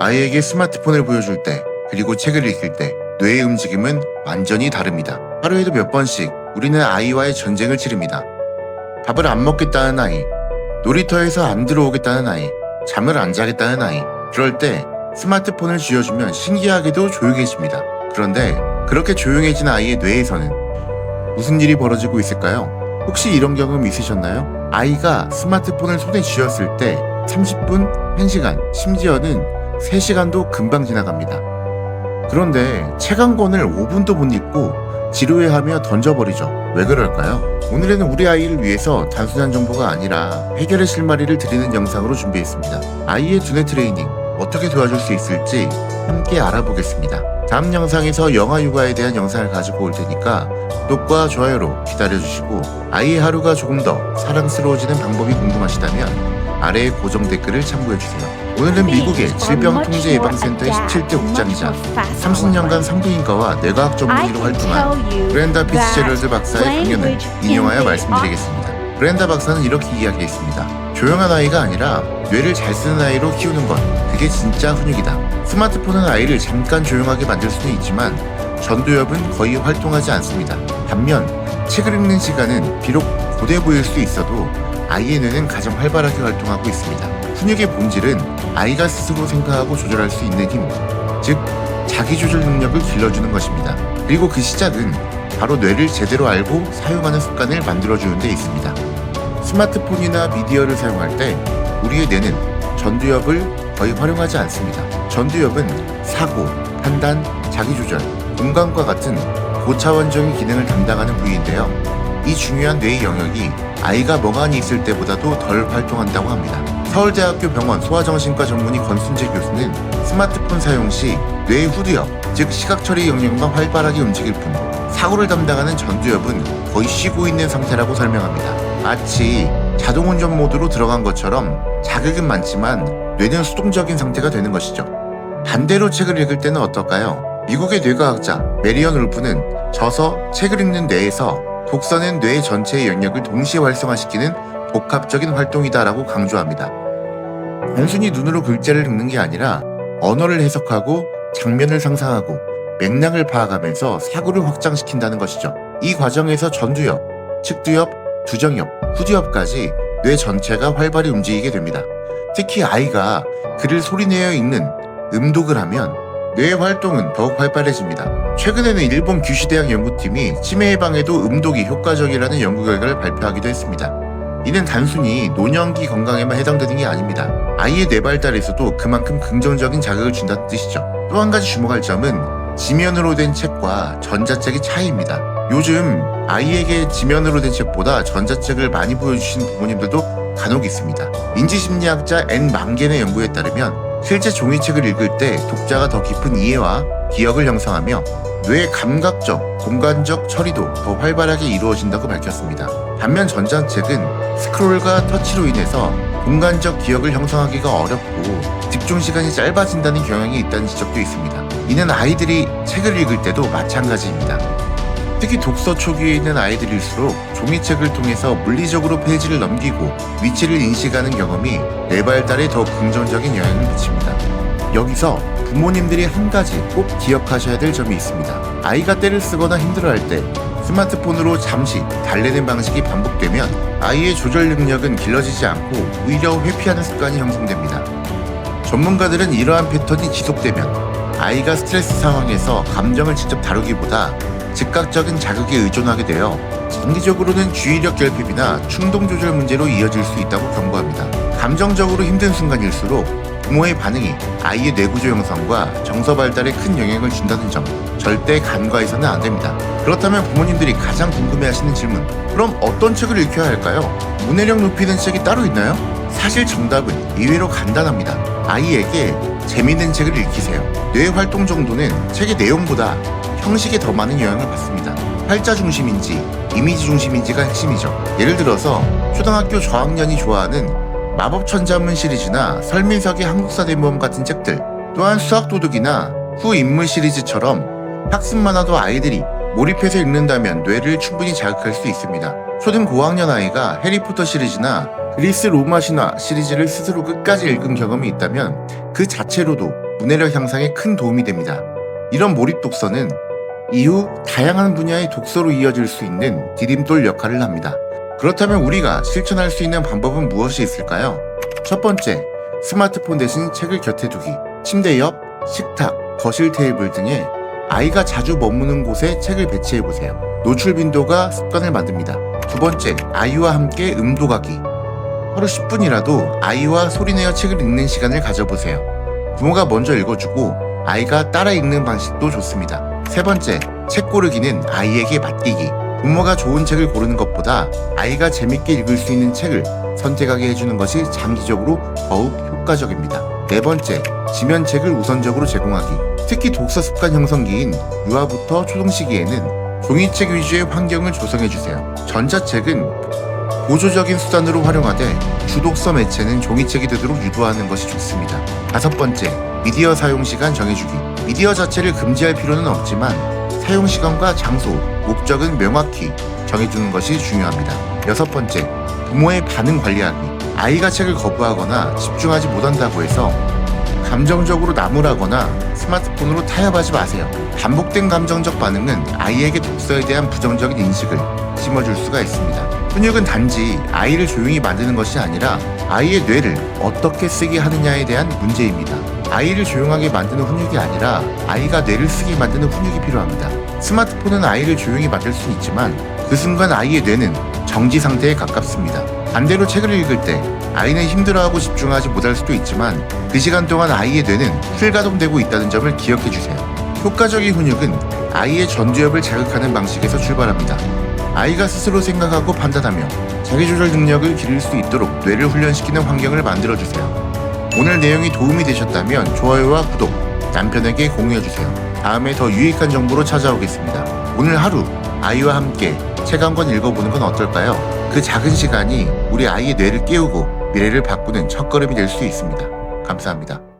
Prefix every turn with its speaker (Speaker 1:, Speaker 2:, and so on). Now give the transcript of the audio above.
Speaker 1: 아이에게 스마트폰을 보여줄 때, 그리고 책을 읽힐 때, 뇌의 움직임은 완전히 다릅니다. 하루에도 몇 번씩 우리는 아이와의 전쟁을 치릅니다. 밥을 안 먹겠다는 아이, 놀이터에서 안 들어오겠다는 아이, 잠을 안 자겠다는 아이. 그럴 때 스마트폰을 쥐어주면 신기하게도 조용해집니다. 그런데 그렇게 조용해진 아이의 뇌에서는 무슨 일이 벌어지고 있을까요? 혹시 이런 경험 있으셨나요? 아이가 스마트폰을 손에 쥐었을 때 30분, 1시간, 심지어는 3시간도 금방 지나갑니다. 그런데 책 한 권을 5분도 못 읽고 지루해하며 던져버리죠. 왜 그럴까요? 오늘은 우리 아이를 위해서 단순한 정보가 아니라 해결의 실마리를 드리는 영상으로 준비했습니다. 아이의 두뇌 트레이닝 어떻게 도와줄 수 있을지 함께 알아보겠습니다. 다음 영상에서 영아 육아에 대한 영상을 가지고 올 테니까 구독과 좋아요로 기다려주시고 아이의 하루가 조금 더 사랑스러워지는 방법이 궁금하시다면 아래에 고정 댓글을 참고해주세요. 오늘은 미국의 질병통제예방센터의 17대 국장이자 30년간 산부인과와 뇌과학 전문의로 활동한 브렌다 피츠제럴드 박사의 강연을 인용하여 말씀드리겠습니다. 브렌다 박사는 이렇게 이야기했습니다. 조용한 아이가 아니라 뇌를 잘 쓰는 아이로 키우는 것, 그게 진짜 훈육이다. 스마트폰은 아이를 잠깐 조용하게 만들 수는 있지만 전두엽은 거의 활동하지 않습니다. 반면 책을 읽는 시간은 비록 고돼 보일 수 있어도 아이의 뇌는 가장 활발하게 활동하고 있습니다. 훈육의 본질은 아이가 스스로 생각하고 조절할 수 있는 힘, 즉 자기 조절 능력을 길러주는 것입니다. 그리고 그 시작은 바로 뇌를 제대로 알고 사용하는 습관을 만들어주는 데 있습니다. 스마트폰이나 미디어를 사용할 때 우리의 뇌는 전두엽을 거의 활용하지 않습니다. 전두엽은 사고, 판단, 자기조절, 공감과 같은 고차원적인 기능을 담당하는 부위인데요. 이 중요한 뇌의 영역이 아이가 멍하니 있을 때보다도 덜 활동한다고 합니다. 서울대학교 병원 소아정신과 전문의 권순재 교수는 스마트폰 사용 시 뇌의 후두엽, 즉 시각처리 영역만 활발하게 움직일 뿐 사고를 담당하는 전두엽은 거의 쉬고 있는 상태라고 설명합니다. 마치 자동운전 모드로 들어간 것처럼 자극은 많지만 뇌는 수동적인 상태가 되는 것이죠. 반대로 책을 읽을 때는 어떨까요? 미국의 뇌과학자 메리언 울프는 저서 책을 읽는 뇌에서 독서는 뇌 전체의 영역을 동시에 활성화시키는 복합적인 활동이다라고 강조합니다. 단순히 눈으로 글자를 읽는 게 아니라 언어를 해석하고 장면을 상상하고 맥락을 파악하면서 사고를 확장시킨다는 것이죠. 이 과정에서 전두엽, 측두엽, 두정엽, 후두엽까지 뇌 전체가 활발히 움직이게 됩니다. 특히 아이가 글을 소리내어 읽는 음독을 하면 뇌 활동은 더욱 활발해집니다. 최근에는 일본 규시대학 연구팀이 치매 예방에도 음독이 효과적이라는 연구 결과를 발표하기도 했습니다. 이는 단순히 노년기 건강에만 해당되는 게 아닙니다. 아이의 뇌 발달에서도 그만큼 긍정적인 자극을 준다는 뜻이죠. 또 한 가지 주목할 점은 지면으로 된 책과 전자책의 차이입니다. 요즘 아이에게 지면으로 된 책보다 전자책을 많이 보여주시는 부모님들도 간혹 있습니다. 인지심리학자 앤 망겐의 연구에 따르면 실제 종이책을 읽을 때 독자가 더 깊은 이해와 기억을 형성하며 뇌의 감각적, 공간적 처리도 더 활발하게 이루어진다고 밝혔습니다. 반면 전자책은 스크롤과 터치로 인해서 공간적 기억을 형성하기가 어렵고 집중 시간이 짧아진다는 경향이 있다는 지적도 있습니다. 이는 아이들이 책을 읽을 때도 마찬가지입니다. 특히 독서 초기에 있는 아이들일수록 종이책을 통해서 물리적으로 페이지를 넘기고 위치를 인식하는 경험이 뇌 발달에 더 긍정적인 영향을 미칩니다. 여기서 부모님들이 한 가지 꼭 기억하셔야 될 점이 있습니다. 아이가 때를 쓰거나 힘들어할 때 스마트폰으로 잠시 달래는 방식이 반복되면 아이의 조절 능력은 길러지지 않고 오히려 회피하는 습관이 형성됩니다. 전문가들은 이러한 패턴이 지속되면 아이가 스트레스 상황에서 감정을 직접 다루기보다 즉각적인 자극에 의존하게 되어 장기적으로는 주의력 결핍이나 충동 조절 문제로 이어질 수 있다고 경고합니다. 감정적으로 힘든 순간일수록 부모의 반응이 아이의 뇌구조 형성과 정서 발달에 큰 영향을 준다는 점 절대 간과해서는 안 됩니다. 그렇다면 부모님들이 가장 궁금해하시는 질문 그럼 어떤 책을 읽혀야 할까요? 문해력 높이는 책이 따로 있나요? 사실 정답은 의외로 간단합니다. 아이에게 재미있는 책을 읽히세요. 뇌 활동 정도는 책의 내용보다 형식에 더 많은 영향을 받습니다. 팔자 중심인지 이미지 중심인지가 핵심이죠. 예를 들어서 초등학교 저학년이 좋아하는 마법 천자문 시리즈나 설민석의 한국사 대모험 같은 책들, 또한 수학 도둑이나 후 인물 시리즈처럼 학습 만화도 아이들이 몰입해서 읽는다면 뇌를 충분히 자극할 수 있습니다. 초등 고학년 아이가 해리포터 시리즈나 그리스 로마 신화 시리즈를 스스로 끝까지 읽은 경험이 있다면 그 자체로도 문해력 향상에 큰 도움이 됩니다. 이런 몰입 독서는 이후 다양한 분야의 독서로 이어질 수 있는 디딤돌 역할을 합니다. 그렇다면 우리가 실천할 수 있는 방법은 무엇이 있을까요? 첫 번째, 스마트폰 대신 책을 곁에 두기. 침대 옆, 식탁, 거실 테이블 등에 아이가 자주 머무는 곳에 책을 배치해 보세요. 노출 빈도가 습관을 만듭니다. 두 번째, 아이와 함께 음도 가기. 하루 10분이라도 아이와 소리내어 책을 읽는 시간을 가져보세요. 부모가 먼저 읽어주고 아이가 따라 읽는 방식도 좋습니다. 세 번째, 책 고르기는 아이에게 맡기기. 부모가 좋은 책을 고르는 것보다 아이가 재밌게 읽을 수 있는 책을 선택하게 해주는 것이 장기적으로 더욱 효과적입니다. 네 번째, 지면책을 우선적으로 제공하기. 특히 독서 습관 형성기인 유아부터 초등 시기에는 종이책 위주의 환경을 조성해주세요. 전자책은 보조적인 수단으로 활용하되 주독서 매체는 종이책이 되도록 유도하는 것이 좋습니다. 다섯 번째, 미디어 사용 시간 정해주기. 미디어 자체를 금지할 필요는 없지만 사용 시간과 장소, 목적은 명확히 정해주는 것이 중요합니다. 여섯 번째, 부모의 반응 관리하기. 아이가 책을 거부하거나 집중하지 못한다고 해서 감정적으로 나무라거나 스마트폰으로 타협하지 마세요. 반복된 감정적 반응은 아이에게 독서에 대한 부정적인 인식을 심어줄 수가 있습니다. 훈육은 단지 아이를 조용히 만드는 것이 아니라 아이의 뇌를 어떻게 쓰게 하느냐에 대한 문제입니다. 아이를 조용하게 만드는 훈육이 아니라 아이가 뇌를 쓰게 만드는 훈육이 필요합니다. 스마트폰은 아이를 조용히 만들 수 있지만 그 순간 아이의 뇌는 정지 상태에 가깝습니다. 반대로 책을 읽을 때 아이는 힘들어하고 집중하지 못할 수도 있지만 그 시간 동안 아이의 뇌는 풀가동되고 있다는 점을 기억해 주세요. 효과적인 훈육은 아이의 전두엽을 자극하는 방식에서 출발합니다. 아이가 스스로 생각하고 판단하며 자기조절 능력을 기를 수 있도록 뇌를 훈련시키는 환경을 만들어 주세요. 오늘 내용이 도움이 되셨다면 좋아요와 구독, 남편에게 공유해 주세요. 다음에 더 유익한 정보로 찾아오겠습니다. 오늘 하루 아이와 함께 책 한 권 읽어보는 건 어떨까요? 그 작은 시간이 우리 아이의 뇌를 깨우고 미래를 바꾸는 첫걸음이 될 수 있습니다. 감사합니다.